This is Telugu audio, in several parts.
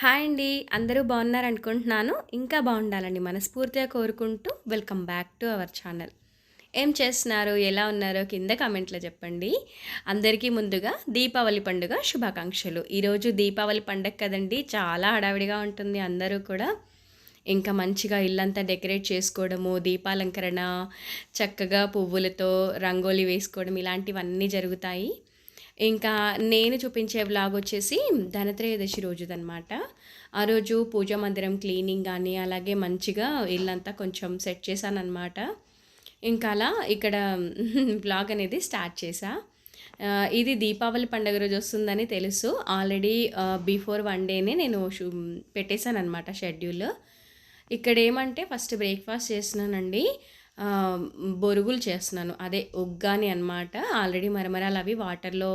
హాయ్ అండి. అందరూ బాగున్నారు అనుకుంటున్నాను. ఇంకా బాగుండాలని మనస్ఫూర్తిగా కోరుకుంటూ welcome back to our channel. ఏం చేస్తున్నారు? ఎలా ఉన్నారో కింద కామెంట్లో చెప్పండి. అందరికీ ముందుగా దీపావళి పండుగ శుభాకాంక్షలు. ఈరోజు దీపావళి పండుగ కదండి. చాలా హడావిడిగా ఉంటుంది అందరూ కూడా. ఇంకా మంచిగా ఇల్లంతా డెకరేట్ చేసుకోవడము దీపాలంకరణ చక్కగా పువ్వులతో రంగోలి వేసుకోవడం ఇలాంటివన్నీ జరుగుతాయి. ఇంకా నేను చూపించే వ్లాగ్ వచ్చేసి ధనత్రయోదశి రోజుదనమాట ఆ రోజు పూజా మందిరం క్లీనింగ్ కానీ అలాగే మంచిగా ఇల్లంతా కొంచెం సెట్ చేశానమాట ఇంకా అలా ఇక్కడ బ్లాగ్ అనేది స్టార్ట్ చేశా. ఇది దీపావళి పండుగ రోజు వస్తుందని తెలుసు. ఆల్రెడీ బిఫోర్ వన్ డేనే నేను షూ పెట్టేశానమాట షెడ్యూల్ ఇక్కడ ఏమంటే ఫస్ట్ బ్రేక్ఫాస్ట్ చేసినానండి బొరుగులు చేస్తున్నాను. అదే ఒగ్గాని అనమాట ఆల్రెడీ మరమరాలు అవి వాటర్లో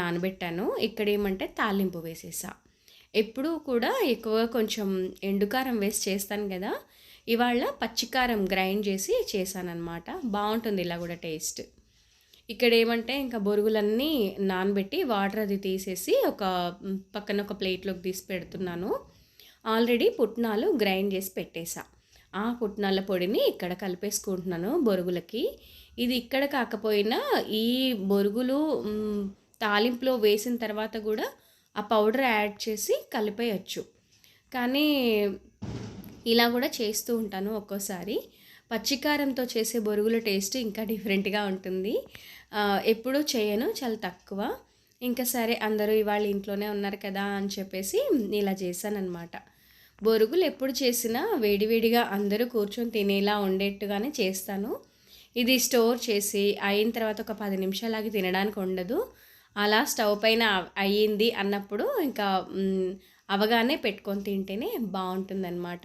నానబెట్టాను. ఇక్కడ ఏమంటే తాలింపు వేసేసా. ఎప్పుడూ కూడా ఎక్కువగా కొంచెం ఎండుకారం వేసి చేస్తాను కదా ఇవాళ పచ్చికారం గ్రైండ్ చేసి చేశానమాట బాగుంటుంది ఇలా కూడా టేస్ట్. ఇక్కడ ఏమంటే ఇంకా బొరుగులన్నీ నానబెట్టి వాటర్ అది తీసేసి ఒక పక్కన ఒక ప్లేట్లోకి తీసి పెడుతున్నాను. ఆల్రెడీ పుట్నాలు గ్రైండ్ చేసి పెట్టేసా. ఆ పుట్నాల పొడిని ఇక్కడ కలిపేసుకుంటున్నాను బొరుగులకి. ఇది ఇక్కడ కాకపోయినా ఈ బొరుగులు తాలింపులో వేసిన తర్వాత కూడా ఆ పౌడర్ యాడ్ చేసి కలిపేయచ్చు. కానీ ఇలా కూడా చేస్తూ ఉంటాను ఒక్కోసారి. పచ్చికారంతో చేసే బొరుగుల టేస్ట్ ఇంకా డిఫరెంట్గా ఉంటుంది. ఎప్పుడూ చేయను చాలా తక్కువ. ఇంకా సరే అందరూ ఇవాళ ఇంట్లోనే ఉన్నారు కదా అని చెప్పేసి ఇలా చేశానన్నమాట. బొరుగులు ఎప్పుడు చేసినా వేడివేడిగా అందరూ కూర్చొని తినేలా ఉండేట్టుగానే చేస్తాను. ఇది స్టోర్ చేసి అయిన తర్వాత ఒక పది నిమిషాలకి తినడానికి ఉండదు. అలా స్టవ్ పైన అయ్యింది అన్నప్పుడు ఇంకా అవగానే పెట్టుకొని తింటేనే బాగుంటుందన్నమాట.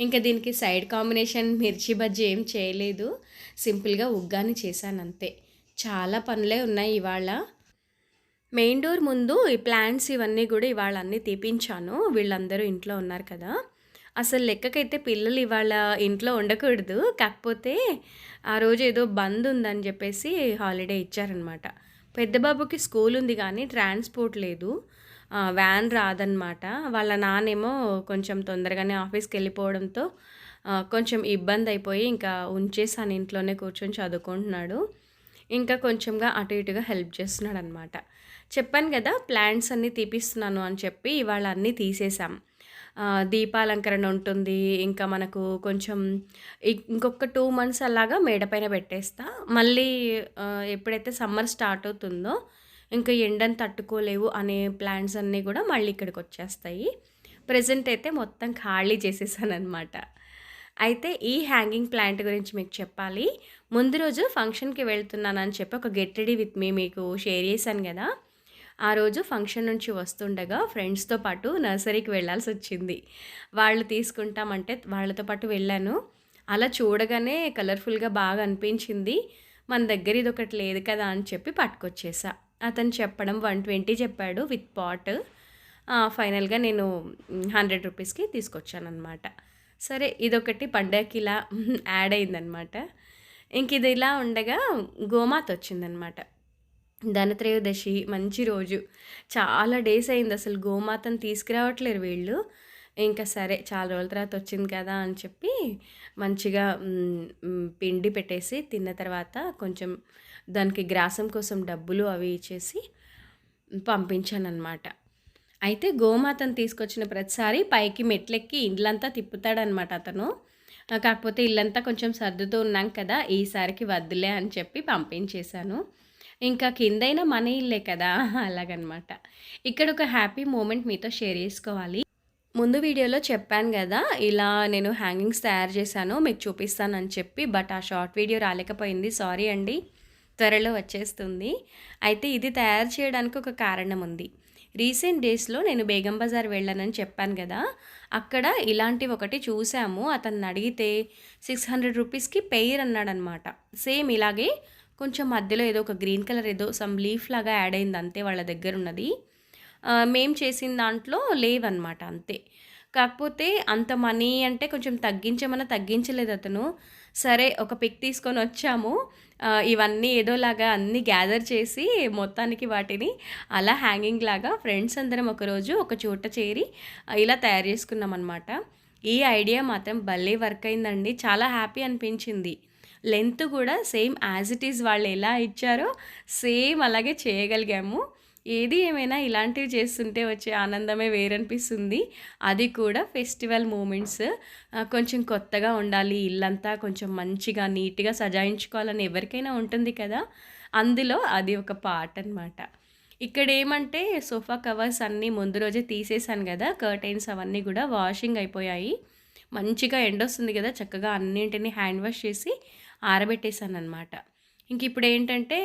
ఇంకా దీనికి సైడ్ కాంబినేషన్ మిర్చి బజ్జీ ఏం చేయలేదు. సింపుల్గా ఉగ్గాని చేశాను అంతే. చాలా పనులే ఉన్నాయి ఇవాళ. మెయిన్ డోర్ ముందు ఈ ప్లాంట్స్ ఇవన్నీ కూడా ఇవాళ అన్నీ తీపించాను. వీళ్ళందరూ ఇంట్లో ఉన్నారు కదా. అసలు లెక్కకైతే పిల్లలు ఇవాళ ఇంట్లో ఉండకూడదు. కాకపోతే ఆ రోజు ఏదో బంద్ ఉందని చెప్పేసి హాలిడే ఇచ్చారనమాట. పెద్ద బాబుకి స్కూల్ ఉంది కానీ ట్రాన్స్పోర్ట్ లేదు. వ్యాన్ రాదనమాట. వాళ్ళ నానేమో కొంచెం తొందరగానే ఆఫీస్కి వెళ్ళిపోవడంతో కొంచెం ఇబ్బంది అయిపోయి ఇంకా ఉంచేసాను ఇంట్లోనే కూర్చొని చదువుకుంటున్నాడు. ఇంకా కొంచెంగా అటు ఇటుగా హెల్ప్ చేస్తున్నాడు అనమాట చెప్పాను కదా ప్లాంట్స్ అన్నీ తీపిస్తున్నాను అని చెప్పి ఇవాళ అన్నీ తీసేసాం దీపాలంకరణ ఉంటుంది ఇంకా మనకు కొంచెం ఇంకొక టూ మంత్స్ అలాగా మేడపైన పెట్టేస్తా. మళ్ళీ ఎప్పుడైతే సమ్మర్ స్టార్ట్ అవుతుందో ఇంకా ఎండని తట్టుకోలేవు అనే ప్లాంట్స్ అన్నీ కూడా మళ్ళీ ఇక్కడికి వచ్చేస్తాయి. ప్రజెంట్ అయితే మొత్తం ఖాళీ చేసేసాను అనమాట అయితే ఈ హ్యాంగింగ్ ప్లాంట్ గురించి మీకు చెప్పాలి. ముందు రోజు ఫంక్షన్కి వెళ్తున్నానని చెప్పి ఒక గెట్ రెడీ విత్ మీ మీకు షేర్ చేశాను కదా. ఆ రోజు ఫంక్షన్ నుంచి వస్తుండగా ఫ్రెండ్స్తో పాటు నర్సరీకి వెళ్ళాల్సి వచ్చింది. వాళ్ళు తీసుకుంటామంటే వాళ్ళతో పాటు వెళ్ళాను. అలా చూడగానే కలర్ఫుల్గా బాగా అనిపించింది. మన దగ్గర ఇది ఒకటి లేదు కదా అని చెప్పి పట్టుకొచ్చేసా. అతను చెప్పడం వన్ ట్వంటీ చెప్పాడు విత్ పాట్. ఫైనల్గా నేను హండ్రెడ్ రూపీస్కి తీసుకొచ్చానమాట సరే ఇదొకటి పండగకి ఇలా యాడ్ అయిందనమాట ఇంక ఇది ఇలా ఉండగా గోమాత వచ్చిందనమాట ధనత్రయోదశి మంచి రోజు. చాలా డేస్ అయింది అసలు గోమాతను తీసుకురావట్లేరు వీళ్ళు. ఇంకా సరే చాలా రోజుల తర్వాత వచ్చింది కదా అని చెప్పి మంచిగా పిండి పెట్టేసి తిన్న తర్వాత కొంచెం దానికి గ్రాసం కోసం డబ్బులు అవి ఇచ్చేసి పంపించానమాట అయితే గోమాతను తీసుకొచ్చిన ప్రతిసారి పైకి మెట్లెక్కి ఇండ్లంతా తిప్పుతాడనమాట అతను. కాకపోతే ఇల్లంతా కొంచెం సర్దుతూ ఉన్నాం కదా ఈసారికి వద్దులే అని చెప్పి పంపించేశాను. ఇంకా కిందైనా మన ఇల్లే కదా అలాగనమాట. ఇక్కడ ఒక హ్యాపీ మూమెంట్ మీతో షేర్ చేసుకోవాలి. ముందు వీడియోలో చెప్పాను కదా ఇలా నేను హ్యాంగింగ్స్ తయారు చేశాను మీకు చూపిస్తానని చెప్పి బట్ ఆ షార్ట్ వీడియో రాలేకపోయింది. సారీ అండి త్వరలో వచ్చేస్తుంది. అయితే ఇది తయారు చేయడానికి ఒక కారణం ఉంది. రీసెంట్ డేస్లో నేను బేగం బజార్ వెళ్ళానని చెప్పాను కదా అక్కడ ఇలాంటివి ఒకటి చూసాము అతన్ని అడిగితే సిక్స్ హండ్రెడ్ రూపీస్కి పెయిర్ అన్నాడనమాట. సేమ్ ఇలాగే కొంచెం మధ్యలో ఏదో ఒక గ్రీన్ కలర్ ఏదో సమ్ లీఫ్ లాగా యాడ్ అయింది అంతే వాళ్ళ దగ్గర ఉన్నది. మేము మేం చేసిన దాంట్లో లేవన్నమాట అంతే. కాకపోతే అంత మనీ అంటే కొంచెం తగ్గించమన్నా తగ్గించలేదు అతను. సరే ఒక పిక్ తీసుకొని వచ్చాము. ఇవన్నీ ఏదోలాగా అన్నీ గ్యాదర్ చేసి మొత్తానికి వాటిని అలా హ్యాంగింగ్ లాగా ఫ్రెండ్స్ అందరం ఒకరోజు ఒక చోట చేరి ఇలా తయారు చేసుకున్నాం అనమాట ఈ ఐడియా మాత్రం భలే వర్క్ అయిందండి. చాలా హ్యాపీ అనిపించింది. లెంత్ కూడా సేమ్ యాజ్ ఇట్ ఈజ్ వాళ్ళు ఎలా ఇచ్చారో సేమ్ అలాగే చేయగలిగాము. ఏది ఏమైనా ఇలాంటివి చేస్తుంటే వచ్చే ఆనందమే వేరనిపిస్తుంది. అది కూడా ఫెస్టివల్ మూమెంట్స్. కొంచెం కొత్తగా ఉండాలి ఇల్లంతా కొంచెం మంచిగా నీట్గా సజాయించుకోవాలని ఎవరికైనా ఉంటుంది కదా? అందులో అది ఒక పార్ట్ అనమాట ఇక్కడ ఏమంటే సోఫా కవర్స్ అన్నీ ముందు రోజే తీసేసాను కదా కర్టైన్స్ అవన్నీ కూడా వాషింగ్ అయిపోయాయి. మంచిగా ఎండ వస్తుంది కదా చక్కగా అన్నింటినీ హ్యాండ్ వాష్ చేసి ఆరబెట్టేశాను అనమాట ఇంక ఇప్పుడు ఏంటంటే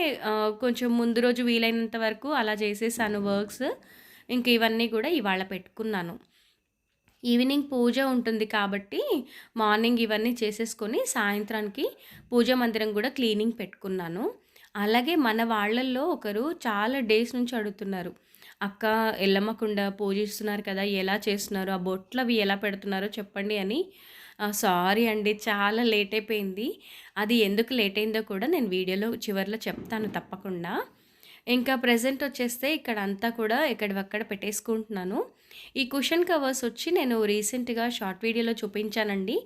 కొంచెం ముందు రోజు వీలైనంత వరకు అలా చేసేసాను వర్క్స్. ఇంక ఇవన్నీ కూడా ఇవాళ పెట్టుకున్నాను. ఈవినింగ్ పూజ ఉంటుంది కాబట్టి మార్నింగ్ ఇవన్నీ చేసేసుకొని సాయంత్రానికి పూజ మందిరం కూడా క్లీనింగ్ పెట్టుకున్నాను. అలాగే మన వాళ్ళల్లో ఒకరు చాలా డేస్ నుంచి అడుగుతున్నారు. అక్క ఎల్లమ్మకుండా పూజిస్తున్నారు కదా ఎలా చేస్తున్నారు? ఆ బొట్లు అవి ఎలా పెడుతున్నారో చెప్పండి అని సారీ అండి చాలా లేట్ అయిపోయింది అది ఎందుకు లేట్ అయిందో కూడా నేను వీడియోలో చివరిలో చెప్తాను తప్పకుండా. ఇంకా ప్రజెంట్ వచ్చేస్తే ఇక్కడ అంతా కూడా ఎక్కడివక్కడ పెట్టేసుకుంటున్నాను. ఈ కుషన్ కవర్స్ వచ్చి నేను రీసెంట్గా షార్ట్ వీడియోలో చూపించానండి.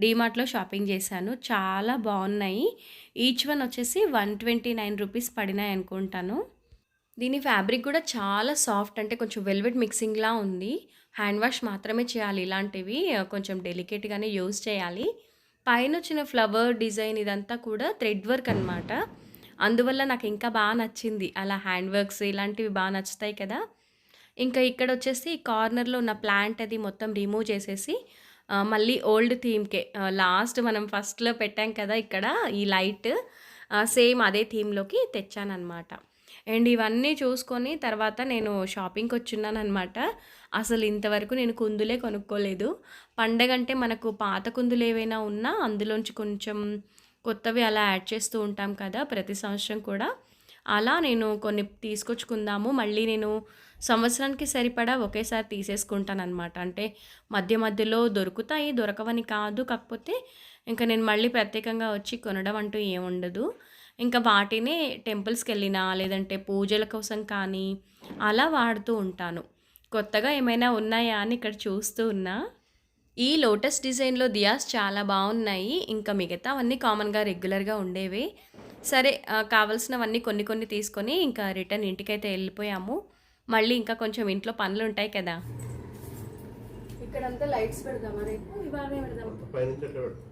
డీమార్ట్లో షాపింగ్ చేశాను. చాలా బాగున్నాయి. ఈచ్ వన్ వచ్చేసి వన్ ట్వంటీ నైన్ రూపీస్ పడినాయి అనుకుంటాను. దీని ఫ్యాబ్రిక్ కూడా చాలా సాఫ్ట్ అంటే కొంచెం వెల్వెట్ మిక్సింగ్లా ఉంది. హ్యాండ్ వాష్ మాత్రమే చేయాలి. ఇలాంటివి కొంచెం డెలికేట్గానే యూజ్ చేయాలి. పైన వచ్చిన ఫ్లవర్ డిజైన్ ఇదంతా కూడా థ్రెడ్ వర్క్ అనమాట అందువల్ల నాకు ఇంకా బాగా నచ్చింది. అలా హ్యాండ్ వర్క్స్ ఇలాంటివి బాగా నచ్చుతాయి కదా. ఇంకా ఇక్కడ వచ్చేసి కార్నర్లో ఉన్న ప్లాంట్ అది మొత్తం రిమూవ్ చేసేసి మళ్ళీ ఓల్డ్ థీమ్కే లాస్ట్ మనం ఫస్ట్లో పెట్టాం కదా ఇక్కడ ఈ లైట్ సేమ్ అదే థీమ్లోకి తెచ్చానమాట అండ్ ఇవన్నీ చూసుకొని తర్వాత నేను షాపింగ్కి వచ్చున్నాను అనమాట అసలు ఇంతవరకు నేను కుందులే కొనుక్కోలేదు. పండగ అంటే మనకు పాత కుందులు ఏవైనా ఉన్నా అందులోంచి కొంచెం కొత్తవి అలా యాడ్ చేస్తూ ఉంటాం కదా ప్రతి సంవత్సరం కూడా. అలా నేను కొన్ని తీసుకొచ్చుకుందాము. మళ్ళీ నేను సంవత్సరానికి సరిపడా ఒకేసారి తీసేసుకుంటాను అనమాట అంటే మధ్య మధ్యలో దొరుకుతాయి దొరకవని కాదు. కాకపోతే ఇంకా నేను మళ్ళీ ప్రత్యేకంగా వచ్చి కొనడం అంటూ ఏముండదు ఇంకా వాటినే టెంపుల్స్కి వెళ్ళినా లేదంటే పూజల కోసం కానీ అలా వాడుతూ ఉంటాను. కొత్తగా ఏమైనా ఉన్నాయా అని ఇక్కడ చూస్తూ ఉన్నా. ఈ లోటస్ డిజైన్లో దియాస్ చాలా బాగున్నాయి. ఇంకా మిగతా అవన్నీ కామన్గా రెగ్యులర్గా ఉండేవి. సరే కావాల్సినవన్నీ కొన్ని కొన్ని తీసుకొని ఇంకా రిటర్న్ ఇంటికైతే వెళ్ళిపోయాము. మళ్ళీ ఇంకా కొంచెం ఇంట్లో పనులు ఉంటాయి కదా. ఇక్కడంతా లైట్స్ పెడదామా రేపు? ఇవాళ పెడదాం? పైనుంచి అట్లా పెట్టు.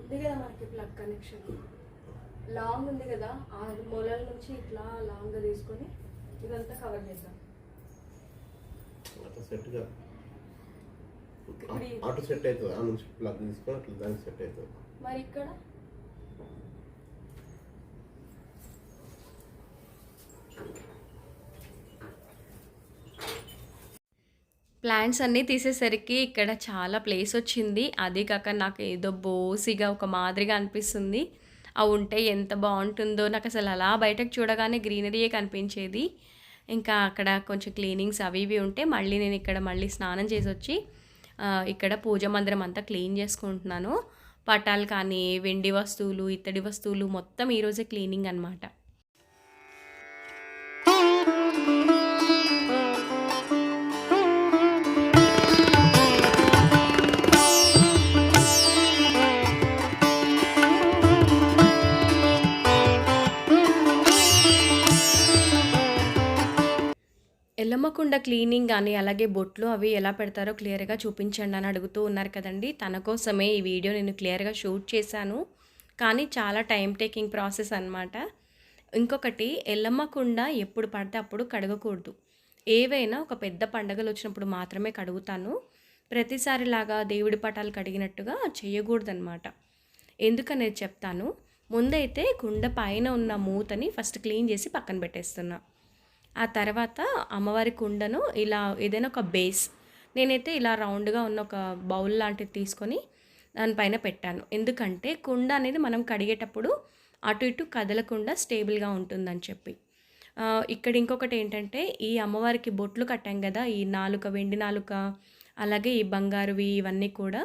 ఉంది కదా మనకి ప్లగ్ కనెక్షన్ లాంగ్ ఉంది కదా. ఆ మూలల నుంచి ఇట్లా లాంగ్గా తీసుకొని ఇదంతా కవర్ చేద్దాం. అట్లా అటు సెట్ అవుతుంది ఆ నుంచి ప్లగ్ తీసుకొని అట్లా దానికి సెట్ అవుతుంది. మరి ఇక్కడ? ప్లాంట్స్ అన్నీ తీసేసరికి ఇక్కడ చాలా ప్లేస్ వచ్చింది. అది కాక నాకు ఏదో బోసిగా ఒక మాదిరిగా అనిపిస్తుంది. అవి ఉంటే ఎంత బాగుంటుందో నాకు అసలు అలా బయటకు చూడగానే గ్రీనరీయే కనిపించేది. ఇంకా అక్కడ కొంచెం క్లీనింగ్స్ అవి ఇవి ఉంటే మళ్ళీ నేను ఇక్కడ మళ్ళీ స్నానం చేసి వచ్చి ఇక్కడ పూజ మందిరం అంతా క్లీన్ చేసుకుంటున్నాను. పటాలు కానీ వెండి వస్తువులు ఇత్తడి వస్తువులు మొత్తం ఈరోజే క్లీనింగ్ అనమాట ఎల్లమ్మకుండ క్లీనింగ్ కానీ అలాగే బొట్లు అవి ఎలా పెడతారో క్లియర్గా చూపించండి అని అడుగుతూ ఉన్నారు కదండి. తన కోసమే ఈ వీడియో నేను క్లియర్గా షూట్ చేశాను. కానీ చాలా టైం టేకింగ్ ప్రాసెస్ అన్నమాట. ఇంకొకటి ఎల్లమ్మకుండా ఎప్పుడు పడితే అప్పుడు కడగకూడదు. ఏవైనా ఒక పెద్ద పండగలు వచ్చినప్పుడు మాత్రమే కడుగుతాను. ప్రతిసారిలాగా దేవుడి పటాలు కడిగినట్టుగా చేయకూడదనమాట ఎందుకనేది చెప్తాను? ముందైతే కుండ పైన ఉన్న మూతని ఫస్ట్ క్లీన్ చేసి పక్కన పెట్టేస్తున్నా. ఆ తర్వాత అమ్మవారి కుండను ఇలా ఏదైనా ఒక బేస్ నేనైతే ఇలా రౌండ్గా ఉన్న ఒక బౌల్ లాంటిది తీసుకొని దానిపైన పెట్టాను. ఎందుకంటే కుండ అనేది మనం కడిగేటప్పుడు అటు ఇటు కదలకుండా స్టేబుల్గా ఉంటుందని చెప్పి. ఇక్కడ ఇంకొకటి ఏంటంటే ఈ అమ్మవారికి బొట్లు కట్టాం కదా ఈ నాలుక వెండి నాలుక అలాగే ఈ బంగారువి ఇవన్నీ కూడా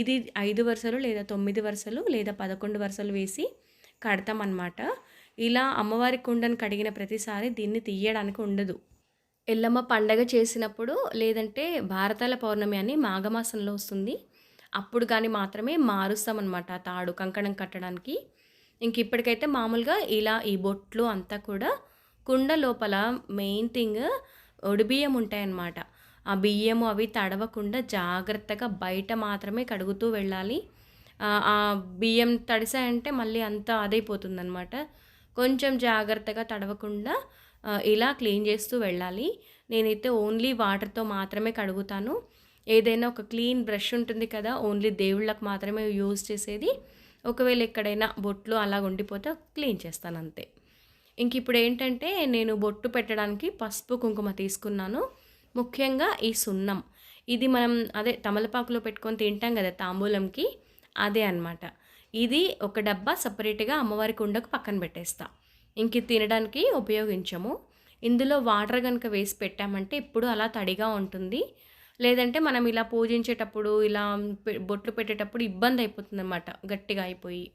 ఇది ఐదు వరుసలు లేదా తొమ్మిది వరుసలు లేదా పదకొండు వరుసలు వేసి కడతామన్నమాట. ఇలా అమ్మవారి కుండను కడిగిన ప్రతిసారి దీన్ని తీయడానికి ఉండదు. ఎల్లమ్మ పండగ చేసినప్పుడు లేదంటే భారతాల పౌర్ణమి అని మాఘమాసంలో వస్తుంది. అప్పుడు కానీ మాత్రమే మారుస్తామన్నమాట తాడు కంకణం కట్టడానికి. ఇంక ఇప్పటికైతే మామూలుగా ఇలా ఈ బొట్లు అంతా కూడా కుండ లోపల మెయిన్ థింగ్ ఒడిబియ్యం ఉంటాయన్నమాట. ఆ బియ్యము అవి తడవకుండా జాగ్రత్తగా బయట మాత్రమే కడుగుతూ వెళ్ళాలి. ఆ ఆ బియ్యం తడిసాయంటే మళ్ళీ అంతా అదైపోతుందన్నమాట కొంచెం జాగ్రత్తగా తడవకుండా ఇలా క్లీన్ చేస్తూ వెళ్ళాలి. నేనైతే ఓన్లీ వాటర్తో మాత్రమే కడుగుతాను. ఏదైనా ఒక క్లీన్ బ్రష్ ఉంటుంది కదా ఓన్లీ దేవుళ్ళకి మాత్రమే యూజ్ చేసేది. ఒకవేళ ఎక్కడైనా బొట్లు అలా ఉండిపోతే క్లీన్ చేస్తాను అంతే. ఇంక ఇప్పుడు ఏంటంటే నేను బొట్టు పెట్టడానికి పసుపు కుంకుమ తీసుకున్నాను. ముఖ్యంగా ఈ సున్నం. ఇది మనం అదే తమలపాకులో పెట్టుకొని తింటాం కదా తాంబూలంకి అదే అన్నమాట. ఇది ఒక డబ్బా సపరేట్గా అమ్మవారి కుండకు పక్కన పెట్టేస్తా. ఇంక తినడానికి ఉపయోగించము. ఇందులో వాటర్ కనుక వేసి పెట్టామంటే ఇప్పుడు అలా తడిగా ఉంటుంది. లేదంటే మనం ఇలా పూజించేటప్పుడు ఇలా పె- బొట్లు పెట్టేటప్పుడు ఇబ్బంది అయిపోతుంది అన్నమాట గట్టిగా అయిపోయి.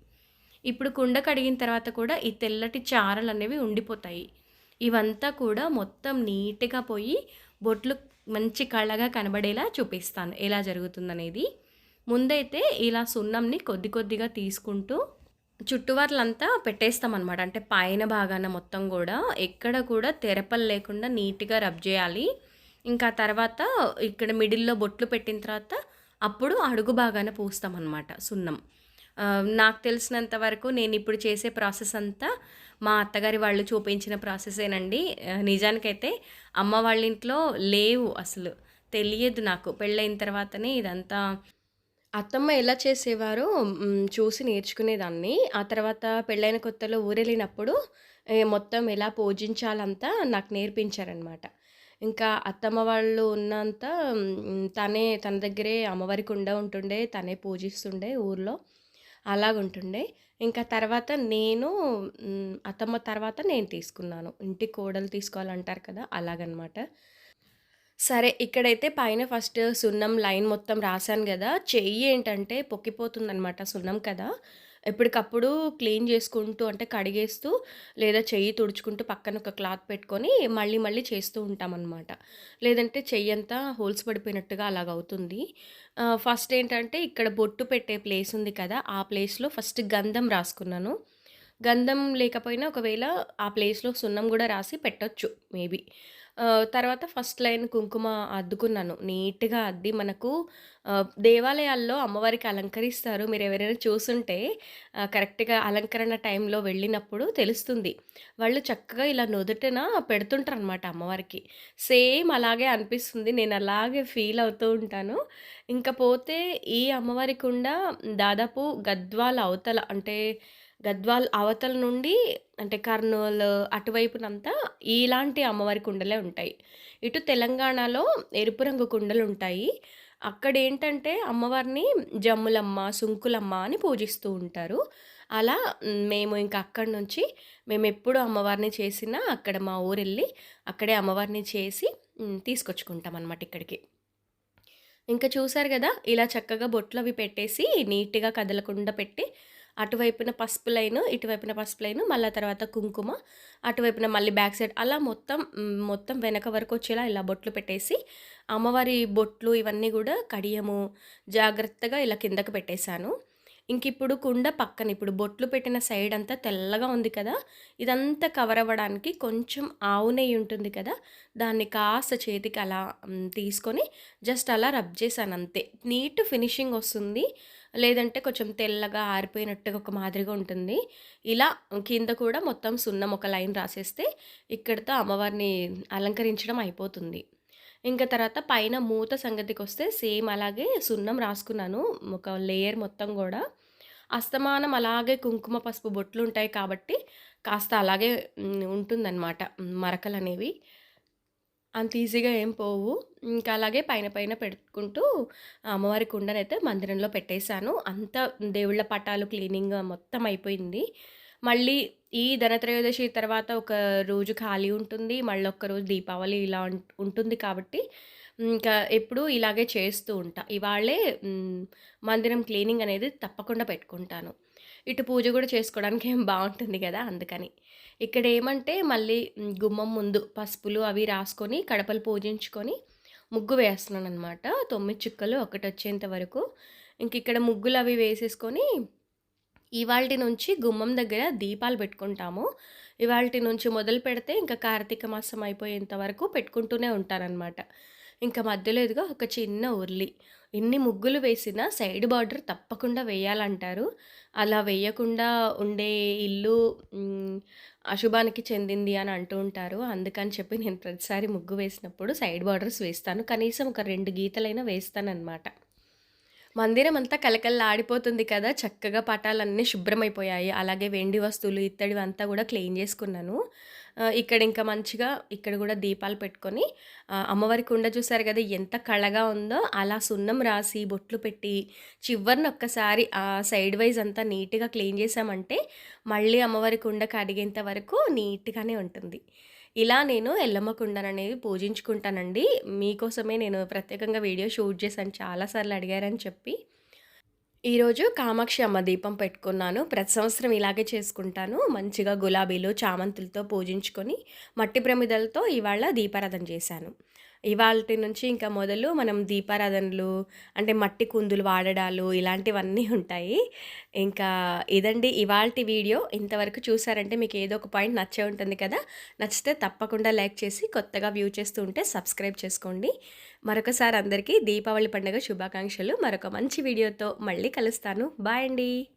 ఇప్పుడు కుండ కడిగిన తర్వాత కూడా ఈ తెల్లటి చారలు అనేవి ఉండిపోతాయి. ఇవంతా కూడా మొత్తం నీట్గా పోయి బొట్లు మంచి కళ్ళగా కనబడేలా చూపిస్తాను. ఎలా జరుగుతుందనేది. ముందైతే ఇలా సున్నంని కొద్ది కొద్దిగా తీసుకుంటూ చుట్టువర్లంతా పెట్టేస్తాం అనమాట అంటే పైన భాగాన మొత్తం కూడా ఎక్కడ కూడా తెరపలు లేకుండా నీట్గా రబ్ చేయాలి. ఇంకా తర్వాత ఇక్కడ మిడిల్లో బొట్లు పెట్టిన తర్వాత అప్పుడు అడుగు భాగాన పూస్తామన్నమాట సున్నం. నాకు తెలిసినంత వరకు నేను ఇప్పుడు చేసే ప్రాసెస్ అంతా మా అత్తగారి వాళ్ళు చూపించిన ప్రాసెసేనండి. నిజానికైతే అమ్మ వాళ్ళ ఇంట్లో లేవు అసలు. తెలియదు నాకు. పెళ్ళైన తర్వాతనే ఇదంతా అత్తమ్మ ఎలా చేసేవారో మ్, చూసి నేర్చుకునేదాన్ని. ఆ తర్వాత పెళ్ళైన కొత్తలో ఊరెళ్ళినప్పుడు ఏ, మొత్తం ఎలా పూజించాలంతా నాకు నేర్పించారనమాట ఇంకా అత్తమ్మ వాళ్ళు ఉన్నంత మ్, తనే తన దగ్గరే అమ్మవారి కుండ ఉంటుండే తనే పూజిస్తుండే ఊర్లో. అలాగుంటుండే. ఇంకా తర్వాత నేను మ్, అత్తమ్మ తర్వాత నేను తీసుకున్నాను. ఇంటి కోడలు తీసుకోవాలంటారు కదా అలాగనమాట. సరే ఇక్కడైతే పైన ఫస్ట్ సున్నం లైన్ మొత్తం రాశాను కదా చెయ్యి ఏంటంటే పొక్కిపోతుందనమాట సున్నం కదా. ఎప్పటికప్పుడు క్లీన్ చేసుకుంటూ అంటే కడిగేస్తూ లేదా చెయ్యి తుడుచుకుంటూ పక్కన ఒక క్లాత్ పెట్టుకొని మళ్ళీ మళ్ళీ చేస్తూ ఉంటామన్నమాట. లేదంటే చెయ్యి అంతా హోల్స్ పడిపోయినట్టుగా అలాగ అవుతుంది. ఫస్ట్ ఏంటంటే ఇక్కడ బొట్టు పెట్టే ప్లేస్ ఉంది కదా ఆ ప్లేస్లో ఫస్ట్ గంధం రాసుకున్నాను. గంధం లేకపోయినా ఒకవేళ ఆ ప్లేస్లో సున్నం కూడా రాసి పెట్టొచ్చు మేబీ. తర్వాత ఫస్ట్ లైన్ కుంకుమ అద్దుకున్నాను. నీట్గా అద్ది మనకు దేవాలయాల్లో అమ్మవారికి అలంకరిస్తారు. మీరు ఎవరైనా చూసుంటే కరెక్ట్గా అలంకరణ టైంలో వెళ్ళినప్పుడు తెలుస్తుంది. వాళ్ళు చక్కగా ఇలా నుదుటన పెడుతుంటారు అనమాట అమ్మవారికి. సేమ్ అలాగే అనిపిస్తుంది. నేను అలాగే ఫీల్ అవుతూ ఉంటాను. ఇంకా పోతే ఈ అమ్మవారి కుండా దాదాపు గద్వాల అవతల అంటే గద్వాల్ అవతల నుండి అంటే కర్నూలు అటువైపునంతా ఇలాంటి అమ్మవారి కుండలే ఉంటాయి. ఇటు తెలంగాణలో ఎరుపు రంగు కుండలు ఉంటాయి. అక్కడ ఏంటంటే అమ్మవారిని జమ్ములమ్మ సుంకులమ్మ అని పూజిస్తూ ఉంటారు. అలా మేము ఇంకా అక్కడి నుంచి మేము ఎప్పుడు అమ్మవారిని చేసినా అక్కడ మా ఊరెళ్ళి అక్కడే అమ్మవారిని చేసి తీసుకొచ్చుకుంటాం అనమాట ఇక్కడికి. ఇంకా చూసారు కదా ఇలా చక్కగా బొట్లు అవి పెట్టేసి నీట్గా కదలకుండా పెట్టి అటువైపున పసుపు లైన్ ఇటువైపున పసుపు లైన్ మళ్ళీ తర్వాత కుంకుమ అటువైపున మళ్ళీ బ్యాక్ సైడ్ అలా మొత్తం మొత్తం వెనక వరకు వచ్చేలా ఇలా బొట్లు పెట్టేసి అమ్మవారి బొట్లు ఇవన్నీ కూడా కడియము జాగ్రత్తగా ఇలా కిందకు పెట్టేశాను. ఇంక ఇప్పుడు కుండ పక్కన ఇప్పుడు బొట్లు పెట్టిన సైడ్ అంతా తెల్లగా ఉంది కదా ఇదంతా కవర్ అవ్వడానికి కొంచెం ఆవు నెయ్యి ఉంటుంది కదా దాన్ని కాస్త చేతికి అలా తీసుకొని జస్ట్ అలా రబ్ చేశాను అంతే. నీట్ ఫినిషింగ్ వస్తుంది లేదంటే కొంచెం తెల్లగా ఆరిపోయినట్టుగా ఒక మాదిరిగా ఉంటుంది. ఇలా కింద కూడా మొత్తం సున్నం ఒక లైన్ రాసేస్తే ఇక్కడితో అమ్మవారిని అలంకరించడం అయిపోతుంది. ఇంకా తర్వాత పైన మూత సంగతికి వస్తే సేమ్ అలాగే సున్నం రాసుకున్నాను ఒక లేయర్ మొత్తం కూడా. అస్తమానం అలాగే కుంకుమ పసుపు బొట్లు ఉంటాయి కాబట్టి కాస్త అలాగే ఉంటుందన్నమాట మరకలు అనేవి అంత ఈజీగా ఏం పోవు. ఇంకా అలాగే పైన పైన పెట్టుకుంటూ అమ్మవారి కుండనైతే మందిరంలో పెట్టేశాను. అంతా దేవుళ్ళ పటాలు క్లీనింగ్ మొత్తం అయిపోయింది. మళ్ళీ ఈ ధనత్రయోదశి తర్వాత ఒక రోజు ఖాళీ ఉంటుంది మళ్ళీ ఒక్క రోజు దీపావళి ఇలా ఉంటుంది కాబట్టి ఇంకా ఎప్పుడు ఇలాగే చేస్తూ ఉంటా. ఇవాళే మందిరం క్లీనింగ్ అనేది తప్పకుండా పెట్టుకుంటాను. ఇటు పూజ కూడా చేసుకోవడానికి ఏం బాగుంటుంది కదా అందుకని. ఇక్కడ ఏమంటే మళ్ళీ గుమ్మం ముందు పసుపులు అవి రాసుకొని కడపలు పూజించుకొని ముగ్గు వేస్తున్నాను అనమాట తొమ్మిది చుక్కలు ఒకటి వచ్చేంత వరకు. ఇంక ఇక్కడ ముగ్గులు అవి వేసేసుకొని ఇవాళ నుంచి గుమ్మం దగ్గర దీపాలు పెట్టుకుంటాము. ఇవాళ నుంచి మొదలు పెడితే ఇంకా కార్తీక మాసం అయిపోయేంత వరకు పెట్టుకుంటూనే ఉంటానన్నమాట ఇంకా మధ్యలో ఇదిగో ఒక చిన్న ఉర్లి. ఎన్ని ముగ్గులు వేసినా సైడ్ బార్డర్ తప్పకుండా వేయాలంటారు. అలా వేయకుండా ఉండే ఇల్లు అశుభానికి చెందింది అని అంటూ ఉంటారు. అందుకని చెప్పి నేను ప్రతిసారి ముగ్గు వేసినప్పుడు సైడ్ బార్డర్స్ వేస్తాను. కనీసం ఒక రెండు గీతలైనా వేస్తానన్నమాట. మందిరం అంతా కలకల్లాడిపోతుంది కదా. చక్కగా పటాలన్నీ శుభ్రమైపోయాయి. అలాగే వెండి వస్తువులు ఇత్తడివి అంతా కూడా క్లీన్ చేసుకున్నాను. ఇక్కడ ఇంకా మంచిగా ఇక్కడ కూడా దీపాలు పెట్టుకొని అమ్మవారి కుండ చూసారు కదా ఎంత కళగా ఉందో. అలా సున్నం రాసి బొట్లు పెట్టి చివరిని ఒక్కసారి ఆ సైడ్ వైజ్ అంతా నీట్గా క్లీన్ చేసామంటే మళ్ళీ అమ్మవారి కుండ అడిగేంత వరకు నీట్గానే ఉంటుంది. ఇలా నేను ఎల్లమ్మ కుండను అనేది పూజించుకుంటానండి. మీకోసమే నేను ప్రత్యేకంగా వీడియో షూట్ చేశాను చాలాసార్లు అడిగారని చెప్పి. ఈరోజు కామాక్షి అమ్మ దీపం పెట్టుకున్నాను. ప్రతి సంవత్సరం ఇలాగే చేసుకుంటాను. మంచిగా గులాబీలు చామంతులతో పూజించుకొని మట్టి ప్రమిదలతో ఇవాళ దీపారాధన చేశాను. ఇవాళ నుంచి ఇంకా మొదలు మనం దీపారాధనలు అంటే మట్టి కుందులు వాడడాలు ఇలాంటివన్నీ ఉంటాయి. ఇంకా ఇదండి ఇవాళ వీడియో. ఇంతవరకు చూసారంటే మీకు ఏదో ఒక పాయింట్ నచ్చే ఉంటుంది కదా. నచ్చితే తప్పకుండా లైక్ చేసి కొత్తగా వ్యూ చేస్తూ ఉంటే సబ్స్క్రైబ్ చేసుకోండి. మరొకసారి అందరికీ దీపావళి పండుగ శుభాకాంక్షలు. మరొక మంచి వీడియోతో మళ్ళీ కలుస్తాను. బాయ్ అండి.